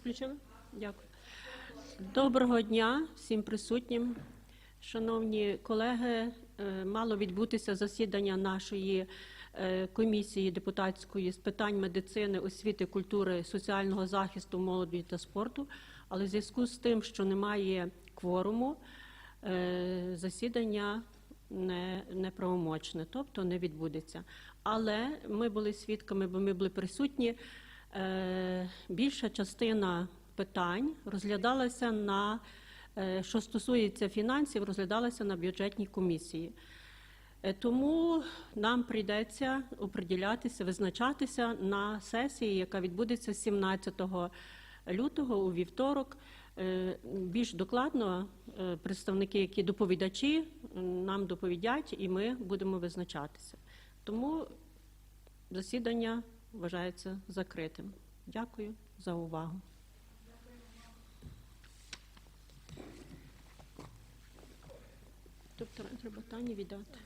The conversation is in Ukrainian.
Включили? Дякую. Доброго дня всім присутнім. Шановні колеги, е, мало відбутися засідання нашої е, комісії депутатської з питань медицини, освіти, культури, соціального захисту, молоді та спорту. Але в зв'язку з тим, що немає кворуму, е, засідання не, неправомочне, тобто не відбудеться. Але ми були свідками, бо ми були присутні. Е, більша частина питань розглядалася на е, що стосується фінансів, розглядалася на бюджетній комісії. Е, Тому нам прийдеться оприділятися, визначатися на сесії, яка відбудеться 17 лютого у вівторок. Більш докладно представники, які доповідачі, нам доповідять, і ми будемо визначатися. Тому засідання вважається закритим. Дякую за увагу. Тобто треба Тані віддати.